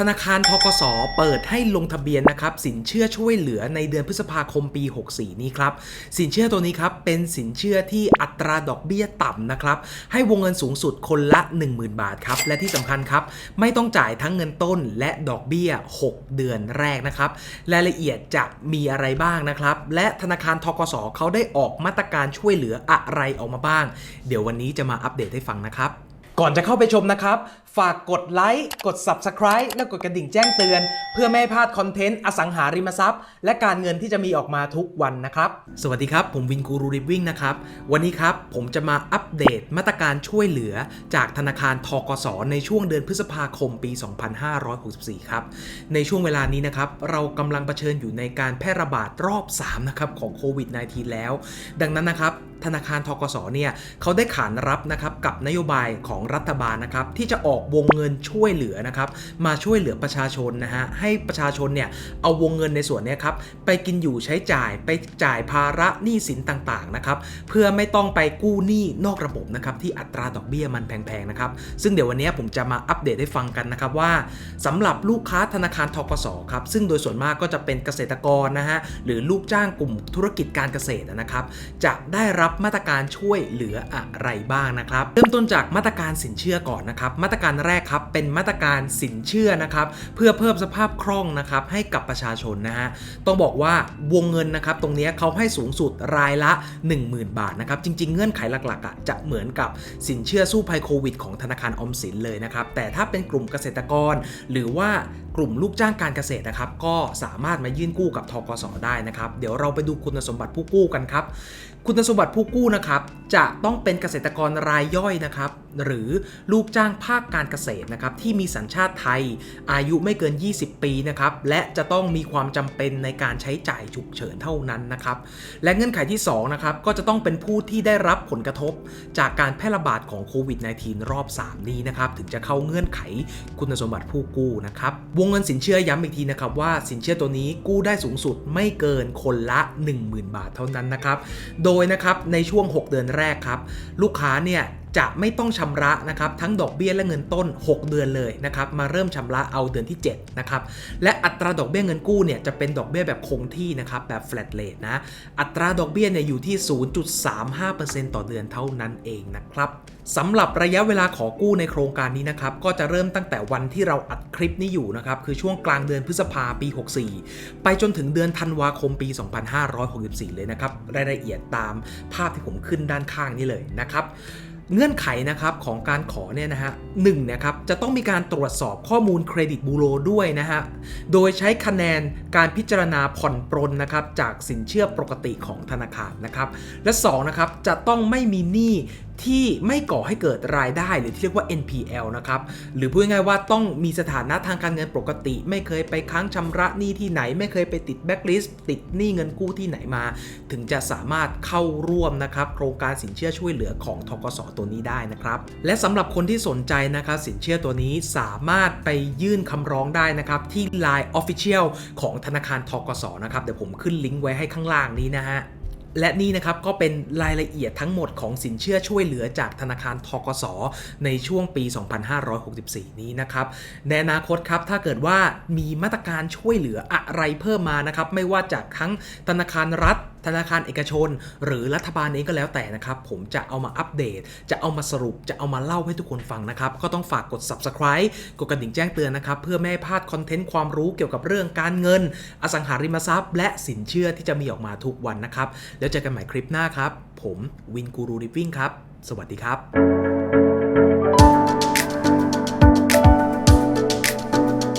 ธนาคารทกสเปิดให้ลงทะเบียนนะครับสินเชื่อช่วยเหลือในเดือนพฤษภาคมปี 64 นี้ครับสินเชื่อตัวนี้ครับเป็นสินเชื่อที่อัตราดอกเบี้ยต่ำนะครับให้วงเงินสูงสุดคนละ 10,000 บาทครับและที่สำคัญครับไม่ต้องจ่ายทั้งเงินต้นและดอกเบี้ย 6 เดือนแรกนะครับรายละเอียดจะมีอะไรบ้างนะครับและธนาคารทกสเขาได้ออกมาตรการช่วยเหลืออะไรออกมาบ้าง เดี๋ยววันนี้จะมาอัปเดตให้ฟังนะครับ ก่อนจะเข้าไปชมนะครับ ฝากกดไลค์ กด Subscribe และกดกระดิ่งแจ้งเตือน เพื่อไม่ให้พลาดคอนเทนต์อสังหาริมทรัพย์ และการเงินที่จะมีออกมาทุกวันนะครับ สวัสดีครับ ผมวินกูรูริบวิ่งนะครับ วันนี้ครับ ผมจะมาอัปเดตมาตรการช่วยเหลือจากธนาคารทกสในช่วงเดือนพฤษภาคมปี 2564 ครับ ในช่วงเวลานี้นะครับ เรากำลังเผชิญอยู่ในการแพร่ระบาดรอบ 3 นะครับของโควิด -19 แล้ว ดังนั้นนะครับธนาคารทกสเนี่ยเขาได้ขานรับนะครับกับนโยบายของรัฐบาลนะครับที่จะออกวงเงินช่วยเหลือนะครับมาช่วยเหลือประชาชนนะฮะให้ประชาชนเนี่ยเอาวงเงินในส่วนนี้ครับไปกินอยู่ใช้จ่ายไปจ่ายภาระหนี้สินต่างๆนะครับเพื่อไม่ต้องไปกู้หนี้นอกระบบนะครับที่อัตราดอกเบี้ยมันแพงๆนะครับซึ่งเดี๋ยววันนี้ผมจะมาอัปเดตให้ฟังกันนะครับว่าสำหรับลูกค้าธนาคารทกสครับซึ่งโดยส่วนมากก็จะเป็นเกษตรกรนะฮะหรือลูกจ้างกลุ่มธุรกิจการเกษตรนะครับจะได้รับมาตรการช่วยเหลืออะไรบ้างนะครับ เริ่มต้นจากมาตรการสินเชื่อก่อนนะครับมาตรการแรกครับเป็นมาตรการสินเชื่อนะครับเพื่อเพิ่มสภาพคล่องนะครับให้กับประชาชนนะฮะต้องบอกว่าวงเงินนะครับตรงนี้เขาให้สูงสุดรายละ 10,000 บาทนะครับจริง ๆ เงื่อนไขหลักๆอะจะเหมือนกับสินเชื่อสู้ภัยโควิดของธนาคารออมสินเลยนะครับแต่ถ้าเป็นกลุ่มเกษตรกร หรือว่ากลุ่มลูกจ้างการเกษตรนะครับ ก็สามารถมายื่นกู้กับทกสได้นะครับ เดี๋ยวเราไปดูคุณสมบัติผู้กู้กันครับ คุณสมบัติผู้กู้นะครับจะต้องเป็นเกษตรกรรายย่อยนะครับ หรือลูกจ้างภาคการเกษตรนะครับที่มีสัญชาติไทย อายุไม่เกิน 20 ปีนะครับและจะต้องมีความจำเป็นในการใช้จ่ายฉุกเฉินเท่านั้นนะครับ และเงื่อนไขที่2นะครับก็จะต้องเป็นผู้ที่ได้รับผลกระทบ จากการแพร่ระบาดของโควิด -19 รอบ 3 นี้นะครับถึงจะเข้าเงื่อนไขคุณสมบัติผู้กู้นะครับวงเงินสินเชื่อย้ำอีกทีนะครับว่าสินเชื่อตัวนี้กู้ได้สูงสุดไม่เกินคนละ 10,000 บาทเท่านั้นนะครับ โดยนะครับในช่วง 6 เดือนแรกครับ ลูกค้าเนี่ย จะไม่ต้องชำระนะครับทั้งดอกเบี้ยและเงินต้น 6 เดือนเลยนะครับมาเริ่มชำระเอาเดือนที่7นะครับและอัตราดอกเบี้ยเงินกู้เนี่ยจะเป็นดอกเบี้ยแบบคงที่นะครับแบบ flat rate นะอัตราดอกเบี้ยเนี่ยอยู่ที่ 0.35%ต่อเดือนเท่านั้นเองนะครับสำหรับระยะเวลาขอกู้ในโครงการนี้นะครับก็จะเริ่มตั้งแต่วันที่เราอัดคลิปนี้อยู่นะครับคือช่วงกลางเดือนพฤษภาปี 64 ไปจนถึงเดือนธันวาคมปี 2564 เลยนะครับรายละเอียดตามภาพที่ผมขึ้นด้านข้างนี้เลยนะครับ เงื่อนไขนะครับของการขอเนี่ยนะฮะหนึ่งนะครับจะต้องมีการตรวจสอบข้อมูลเครดิตบูโรด้วยนะฮะโดยใช้คะแนนการพิจารณาผ่อนปรนนะครับจากสินเชื่อปกติของธนาคารนะครับและ2นะครับจะต้องไม่มีหนี้ ที่ไม่ก่อให้เกิดรายได้หรือที่เรียกว่า NPL นะครับหรือพูดง่ายๆว่าต้องมีสถานะทางการเงินปกติ ไม่เคยไปค้างชำระหนี้ที่ไหน ไม่เคยไปติดแบ็กลิสต์ติดหนี้เงินกู้ที่ไหนมา ถึงจะสามารถเข้าร่วมนะครับโครงการสินเชื่อช่วยเหลือของทกสตัวนี้ได้นะครับและสำหรับคนที่สนใจนะครับสินเชื่อตัวนี้สามารถไปยื่นคำร้องได้นะครับที่ Line Official ของธนาคารทกสนะครับเดี๋ยวผมขึ้นลิงก์ไว้ให้ข้างล่างนี้นะฮะ และนี่นะครับก็เป็นรายละเอียดทั้งหมดของสินเชื่อช่วยเหลือจากธนาคารทกสในช่วงปี 2564 นี้นะครับในอนาคตครับถ้าเกิดว่ามีมาตรการช่วยเหลืออะไรเพิ่มมานะครับไม่ว่าจากทั้งธนาคารรัฐ ธนาคารเอกชน หรือรัฐบาลเองก็แล้วแต่นะครับ ผมจะเอามาอัปเดต จะเอามาสรุปจะเอามาเล่าให้ทุกคนฟังนะครับ ก็ต้องฝากกด subscribe กดกระดิ่งแจ้งเตือนนะครับ เพื่อไม่ให้พลาดคอนเทนต์ความรู้เกี่ยวกับเรื่องการเงิน อสังหาริมทรัพย์ และสินเชื่อที่จะมีออกมาทุกวันนะครับ แล้วเจอกันใหม่คลิปหน้าครับ ผมวินกูรูริฟวิ่งครับ สวัสดีครับ